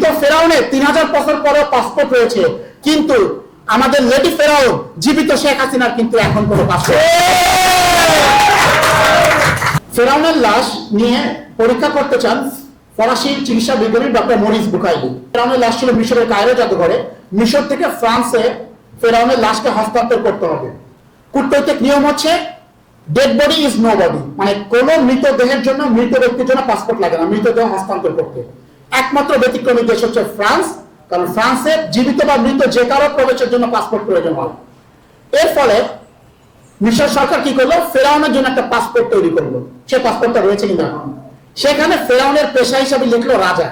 মৃত ফেরাউনে তিন হাজার বছর পরেও পাসপোর্ট রয়েছে। কিন্তু আমাদের লেডি ফেরাউন, জীবিত শেখ হাসিনার কিন্তু এখন কোনো পাসপোর্ট ফেরাউনের লাশ নিয়ে পরীক্ষা করতে চান ফরাসি চিকিৎসা বিজ্ঞানী ডক্টর মরিস বুকাইলি। ফেরাউনের লাশ ছিল মিশরের কায়রো জাদুঘরে। মিশর থেকে ফ্রান্সে ফেরাউনের লাশকে হস্তান্তর করতে হবে। কূটনৈতিক নিয়ম হচ্ছে dead body is no body মানে কোন মৃতদেহের জন্য, মৃত ব্যক্তির জন্য পাসপোর্ট লাগে না, মৃতদেহ হস্তান্তর করতে। একমাত্র ব্যতিক্রমী দেশ হচ্ছে ফ্রান্স, কারণ ফ্রান্সে জীবিত বা মৃত যে কারও প্রবেশের জন্য পাসপোর্ট প্রয়োজন হয়। এর ফলে মিশর সরকার কি করল? ফেরাউনের জন্য একটা পাসপোর্ট তৈরি করল। সে পাসপোর্টটা রয়েছে কিন্তু এখন সেখানে ফেরাউনের পেশা হিসাবে লিখলো রাজা।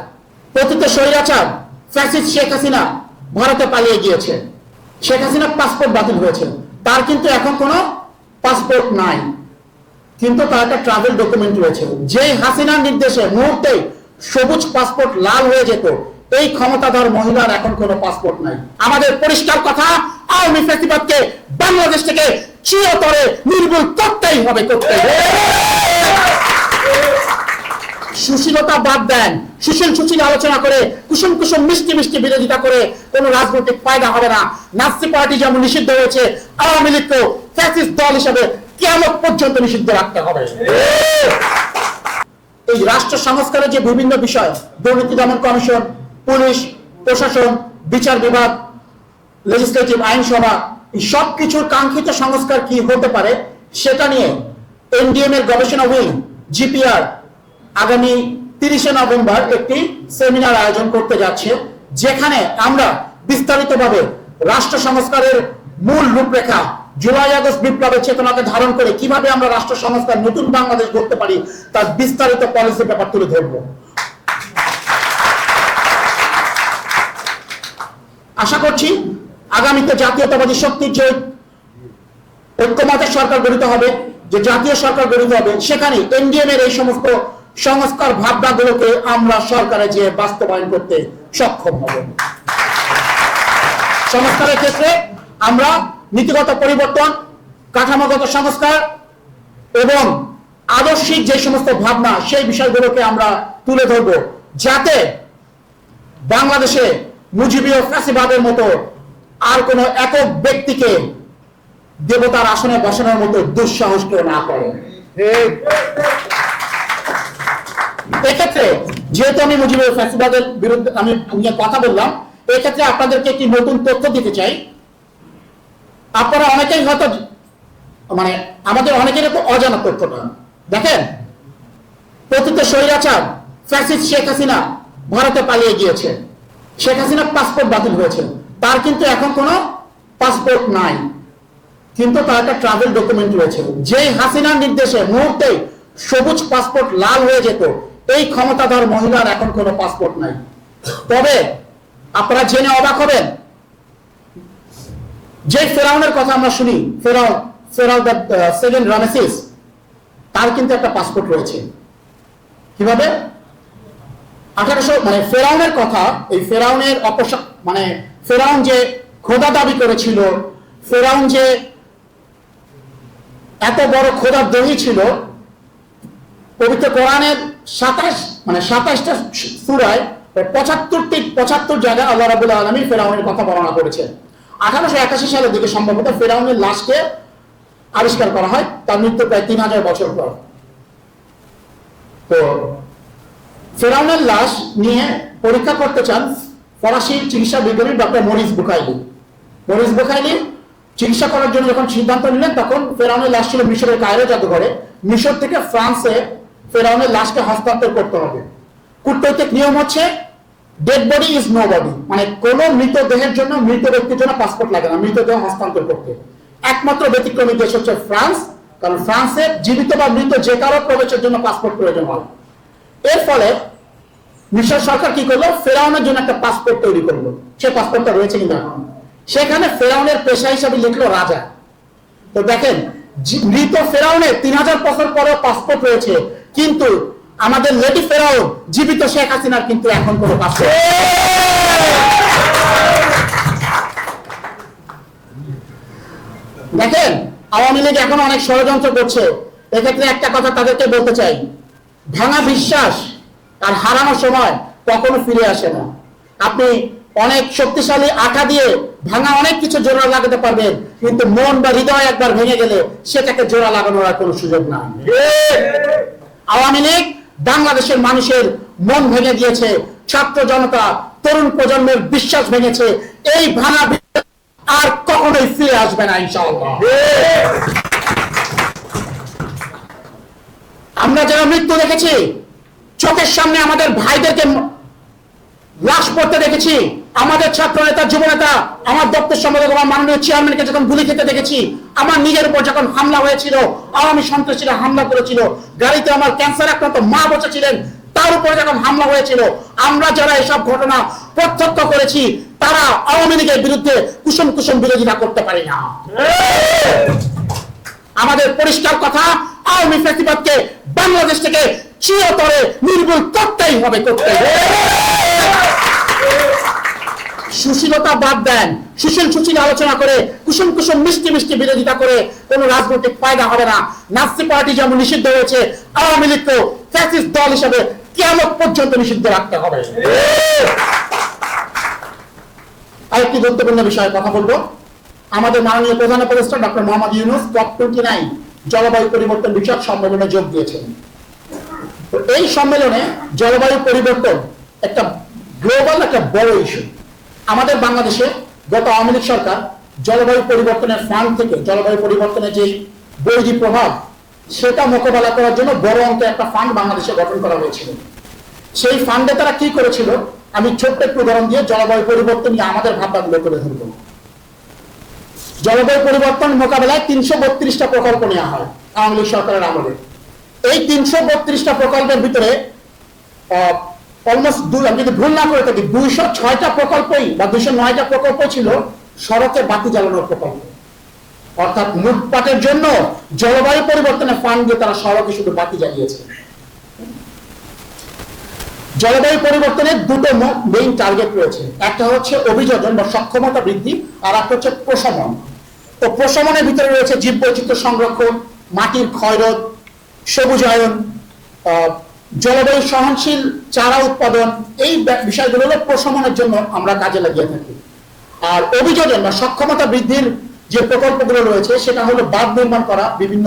প্রকৃত স্বৈরাচার ফ্যাসিস্ট শেখ হাসিনা ভারতে পালিয়ে গিয়েছে। শেখ হাসিনার পাসপোর্ট বাতিল হয়েছে। তার কিন্তু এখন কোনো পাসপোর্ট নাই। কিন্তু তার একটা ট্রাভেল ডকুমেন্ট রয়েছে। যে হাসিনার নির্দেশে মুহূর্তেই সবুজ পাসপোর্ট লাল হয়ে যেত। এই ক্ষমতাধর মহিলার এখন কোনো পাসপোর্ট নাই। আমাদের পরিষ্কার কথা, আওয়ামী ফেসিবাদকে বাংলাদেশ থেকে চিরতরে নির্মূল করতেই হবে করতেই হবে। সুশীলতা বাদ দেন। সুশীল সুশীল আলোচনা করে, কুসুম কুসুম মিষ্টি মিষ্টি বিরোধিতা করে কোন রাজনৈতিক ফায়দা হবে না। নাসি পার্টি যেমন নিষিদ্ধ হয়েছে, আওয়ামী লীগকেও ফ্যাসিস্ট দল হিসেবে কেমন পর্যন্ত নিষিদ্ধ রাখতে হবে। এই রাষ্ট্র সংস্কারের যে বিভিন্ন বিষয়, দুর্নীতি দমন কমিশন, পুলিশ, প্রশাসন, বিচার বিভাগ লেজিসলেটিভ আইনসভা সব কিছুর কাঙ্ক্ষিত সংস্কার কি হতে পারে সেটা নিয়ে এনডিএম এর গবেষণা উইং জিপিআর, আগামী তিরিশে নভেম্বর একটি সেমিনার আয়োজন করতে যাচ্ছে, যেখানে আমরা বিস্তারিতভাবে রাষ্ট্র সংস্কারের মূল রূপরেখা জুলাই আগস্ট বিপ্লবের চেতনাকে ধারণ করে কীভাবে আমরা রাষ্ট্র সংস্কার নতুন বাংলাদেশ গড়তে পারি, তার বিস্তারিত পলিসি ব্যাপার তুলে ধরবো। আশা করছি আগামীতে জাতীয়তাবাদী শক্তির যে ঐক্যমতের সরকার গঠিত হবে, যে জাতীয় সরকার গঠিত হবে, সেখানে এনডিএম এর এই সমস্ত সংস্কার ভাবনাগুলোকে আমরা সরকারে যে বাস্তবায়ন করতে সক্ষম হব। সংস্কারের ক্ষেত্রে আমরা নীতিগত পরিবর্তন, কাঠামোগত সংস্কার এবং আদর্শিক যে সমস্ত ভাবনা, সেই বিষয়গুলোকে আমরা তুলে ধরব যাতে বাংলাদেশে মুজিবীয় ফ্যাসিবাদের মতো আর কোনো একক ব্যক্তিকে দেবতার আসনে বসানোর মতো দুঃসাহস কেউ না করে। এক্ষেত্রে যেহেতু আমি মুজিবুর ফ্যাসিবাদের বিরুদ্ধে আমি কথা বললাম, এক্ষেত্রে আপনাদেরকে একটি নতুন তথ্য দিতে চাই। আপনারা অনেকেই হয়তো মানে আমাদের অনেকের অজানা তথ্যটা দেখেন, প্রকৃত স্বৈরাচার ফ্যাসিস্ট শেখ হাসিনা ভারতে পালিয়ে গিয়েছে। শেখ হাসিনার পাসপোর্ট বাতিল হয়েছে। তার কিন্তু এখন কোনো পাসপোর্ট নাই। কিন্তু তার একটা ট্রাভেল ডকুমেন্ট রয়েছে। যে হাসিনার নির্দেশে মুহূর্তেই সবুজ পাসপোর্ট লাল হয়ে যেত, এই ক্ষমতাধর মহিলার এখন কোনো পাসপোর্ট নাই। তবে আপনারা জেনে অবাক হবেন যে ফেরাউনের কথা আমরা শুনি ফেরাউন ফেরাউন দ্য সেকেন্ড রামেসিস তার কিন্তু একটা পাসপোর্ট রয়েছে। কীভাবে? আঠারোশো মানে ফেরাউনের কথা, এই ফেরাউনের অপসা মানে ফেরাউন যে খোদা দাবি করেছিল, ফেরাউন যে এত বড় খোদার দহি ছিল, পবিত্র কোরআনের সাতাশ মানে সাতাশটা সুরায়, পঁচাত্তরটি, পঁচাত্তর জায়গায় আল্লাহ রাবুল আলমী ফেরাউনের কথা বর্ণনা করেছেন। আঠারোশো একাশি সালের দিকে সম্ভবত ফেরাউনের লাশকে আবিষ্কার করা হয়, তার মৃত্যু প্রায় তিন হাজার বছর পর। তো ফেরাউনের লাশ নিয়ে পরীক্ষা করতে চান ফরাসি চিকিৎসা বিজ্ঞানী doctor Maurice Bucaille. Maurice Bucaille চিকিৎসা করার জন্য যখন সিদ্ধান্ত নিলেন, তখন ফেরাউনের লাশ ছিল মিশরের কায়রো জাদুঘরে। মিশর থেকে ফ্রান্সে ফেরাউনের লাশকে হস্তান্তর করতে হবে। কূটনৈতিক নিয়ম হচ্ছে dead body is no body মানে কোন মৃতদেহের জন্য, মৃত ব্যক্তির জন্য পাসপোর্ট লাগে না, মৃতদেহ হস্তান্তর করতে। একমাত্র ব্যতিক্রমী দেশ হচ্ছে ফ্রান্স, কারণ ফ্রান্সে জীবিত বা মৃত যে কারও প্রবেশের জন্য পাসপোর্ট প্রয়োজন হয়। এর ফলে মিশর সরকার কি করল? ফেরাউনের জন্য একটা পাসপোর্ট তৈরি করল। সে পাসপোর্টটা রয়েছে কিন্তু এখন সেখানে ফেরাউনের পেশা হিসাবে লিখলো রাজা। তো দেখেন মৃত ফেরাউনের তিন হাজার বছর পরেও পাসপোর্ট রয়েছে, কিন্তু আমাদের লেডি ফেরাউন, জীবিত শেখ হাসিনার কিন্তু এখন কোনো পাসপোর্ট দেখেন, আওয়ামী লীগ এখন অনেক ষড়যন্ত্র করছে। এক্ষেত্রে একটা কথা তাদেরকে বলতে চাই। ভাঙা বিশ্বাস আর হারানোর সময় কখনো ফিরে আসে না। আপনি অনেক শক্তিশালী আঠা দিয়ে ভাঙা অনেক কিছু জোড়া লাগাতে পারবেন, কিন্তু মন বা হৃদয় একবার ভেঙে গেলে সেটাকে জোড়া লাগানোর আর কোনো সুযোগ না আওয়ামী লীগ বাংলাদেশের মানুষের মন ভেঙে দিয়েছে ছাত্র জনতা, তরুণ প্রজন্মের বিশ্বাস ভেঙেছে। এই ভাঙা আর কখনোই ফিরে আসবে না আমরা যারা মৃত্যু দেখেছি, চোখের সামনে আমাদের ভাইদেরকে লাশ পড়তে দেখেছি আমাদের ছাত্র নেতা, যুব নেতা, আমার দপ্তর সম্পাদক, আমার মাননীয় চেয়ারম্যানকে যখন গুলি খেতে দেখেছি, আমার নিজের উপর যখন হামলা হয়েছিল, আওয়ামী সন্ত্রাসীরা হামলা করেছিল, গাড়িতে আমার ক্যান্সার আক্রান্ত মা বসেছিলেন, তার উপরে যখন হামলা হয়েছিল, আমরা যারা এসব ঘটনা প্রত্যক্ষ করেছি, তারা আওয়ামী লীগের বিরুদ্ধে কুসুম কুসুম বিরোধিতা করতে পারি না। আমাদের পরিষ্কার কথা, আওয়ামী ফ্যাসিবাদকে বাংলাদেশ থেকে চিরতরে নির্মূল করতেই হবে করতে সুশীলতা বাদ দেন। সুশীল সুশীল আলোচনা করে, কুসুম কুসুম মিষ্টি মিষ্টি বিরোধিতা করে কোন রাজনৈতিক ফায়দা হবে না। নাসি পার্টি যেমন নিষিদ্ধ হয়েছে, আওয়ামী লীগকেও ফ্যাসিস্ট দল হিসেবে কেমন পর্যন্ত নিষিদ্ধ রাখতে হবে। আরেকটি গুরুত্বপূর্ণ বিষয়ে কথা বলব। আমাদের মাননীয় প্রধান উপদেষ্টা doctor Mohammad Yunus COP twenty nine জলবায়ু পরিবর্তন বিষয়ক সম্মেলনে যোগ দিয়েছেন। এই সম্মেলনে জলবায়ু পরিবর্তন একটা গ্লোবাল একটা বড় ইস্যু আমাদের বাংলাদেশে গত আওয়ামী লীগ সরকার জলবায়ু পরিবর্তনের ফান্ড থেকে জলবায়ু পরিবর্তনের যে বৈধি প্রভাব, সেটা মোকাবেলা করার জন্য বড় অঙ্কের একটা ফান্ড বাংলাদেশে গঠন করা হয়েছিল। সেই ফান্ডে তারা কি করেছিল? আমি ছোট্ট একটু উদাহরণ দিয়ে জলবায়ু পরিবর্তন নিয়ে আমাদের ভাবনাগুলো করে ধরবো। জলবায়ু পরিবর্তন মোকাবেলায় তিনশো বত্রিশটা প্রকল্প নেওয়া হয় আওয়ামী লীগ সরকারের আমলে। এই তিনশো বত্রিশটা প্রকল্পের ভিতরে অলমোস্ট দুই আমি যদি ভুল না করে থাকি, দুইশো ছয়টা প্রকল্পই বা দুইশো নয়টা প্রকল্প ছিল সড়কে বাতি জ্বালানোর প্রকল্প। অর্থাৎ জন্য জলবায়ু ফান্ড দিয়ে তারা সড়কে শুধু বাতি জ্বালিয়েছে। জলবায়ু পরিবর্তনের দুটো মেইন টার্গেট রয়েছে। একটা হচ্ছে অভিযোজন বা সক্ষমতা বৃদ্ধি, আর একটা হচ্ছে প্রশমন। তো প্রশমনের ভিতরে রয়েছে জীববৈচিত্র্য সংরক্ষণ, মাটির ক্ষয়রোধ, সবুজায়ন জলবায়ু সহনশীল চারা উৎপাদন, এই বিষয়গুলো হলো প্রশমনের জন্য আমরা কাজে লাগিয়ে থাকি। আর অভিযোজন বা সক্ষমতা বৃদ্ধির যে প্রকল্পগুলো রয়েছে, সেটা হলো বাঁধ নির্মাণ করা, বিভিন্ন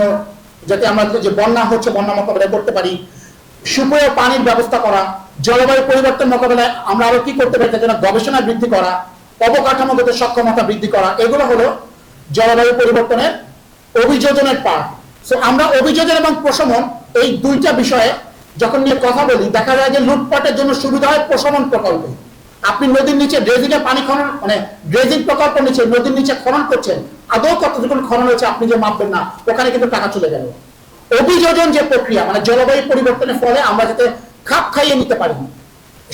যাতে আমরা যে বন্যা হচ্ছে, বন্যা মোকাবেলা করতে পারি, সুপেয় পানির ব্যবস্থা করা, জলবায়ু পরিবর্তন মোকাবেলায় আমরা আরও কি করতে পারি, তার জন্য গবেষণা বৃদ্ধি করা, অবকাঠামোগত সক্ষমতা বৃদ্ধি করা, এগুলো হলো জলবায়ু পরিবর্তনের অভিযোজনের পার্ট সো আমরা অভিযোজন এবং প্রশমন এই দুইটা বিষয়ে যখন নিয়ে কথা বলি, দেখা যায় যে লুটপাটের জন্য সুবিধা হয় প্রশমন প্রকল্পে। আপনি নদীর নিচে ড্রেজিংয়ে পানি খনন মানে ড্রেজিং প্রকল্প নিচে, নদীর নিচে খনন করছেন, আদৌ কতটুকু খনন হয়েছে আপনি যে মাপবেন না, ওখানে কিন্তু টাকা চলে গেল। অভিযোজন যে প্রক্রিয়া মানে জলবায়ু পরিবর্তনের ফলে আমরা যাতে খাপ খাইয়ে নিতে পারি,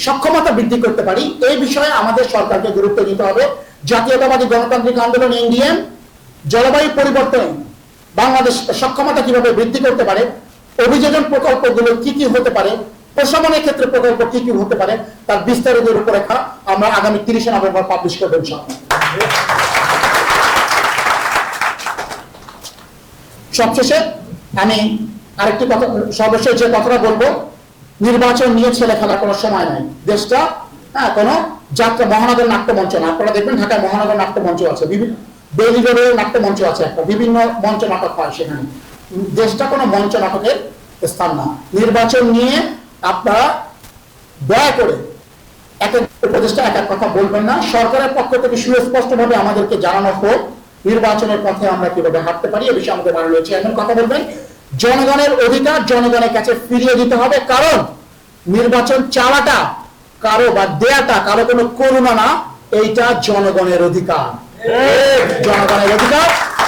সক্ষমতা বৃদ্ধি করতে পারি, এই বিষয়ে আমাদের সরকারকে গুরুত্ব দিতে হবে। জাতীয়তাবাদী গণতান্ত্রিক আন্দোলন ইন্ডিয়ান জলবায়ু পরিবর্তন বাংলাদেশ সক্ষমতা কীভাবে বৃদ্ধি করতে পারে অভিযোজন প্রকল্পগুলো কি কি হতে পারে? প্রশমনের ক্ষেত্রে প্রকল্প কি কি হতে পারে? তার বিস্তারিত রূপরেখা আমরা আগামী তিরিশে নভেম্বর পাবলিশ করবেন সবশেষে আমি আরেকটি কথা, সর্বশেষ যে কথাটা বলব, নির্বাচন নিয়ে ছেলে খেলার কোনো সময় নাই। দেশটা হ্যাঁ কোনো যাত্রা, মহানগর নাট্য মঞ্চ না। আপনারা দেখবেন ঢাকায় মহানগর নাট্য মঞ্চ আছে বিভিন্ন বেলি রোডের নাট্য মঞ্চ আছে একটা, বিভিন্ন মঞ্চ নাটক হয় সেখানে। দেশটা কোনো মঞ্চ নাটকের স্থান না। নির্বাচন নিয়ে আপনারা দয়া করে এক এক উপদেষ্টা এক এক কথা বলবেন না। সরকারের পক্ষ থেকে সুস্পষ্টভাবে আমাদেরকে জানানো হোক নির্বাচনের পথে আমরা কীভাবে হাঁটতে পারি এ বিষয়ে আমাদের চেয়ারম্যান কথা বলবেন জনগণের অধিকার জনগণের কাছে ফিরিয়ে দিতে হবে কারণ নির্বাচন চাওয়াটা কারও বা দেয়াটা কারও কোনো করুণা না এইটা জনগণের অধিকার। জনগণের অধিকার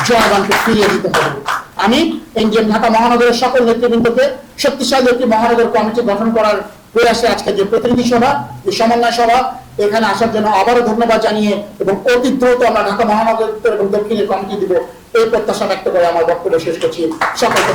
জনগণকে ফিরিয়ে দিতে হবে। আমি এনজিএম ঢাকা মহানগরের সকল নেতৃবৃন্দকে শক্তিশালী একটি মহানগর কমিটি গঠন করার প্রয়াসে আজকে যে প্রতিনিধি সভা, যে সমন্বয় সভা, এখানে আসার জন্য আবারও ধন্যবাদ জানিয়ে এবং অতি দ্রুত আমরা ঢাকা মহানগর এবং দক্ষিণের কমিটি দিব এই প্রত্যাশা ব্যক্ত করে আমার বক্তব্য শেষ করছি সকলকে।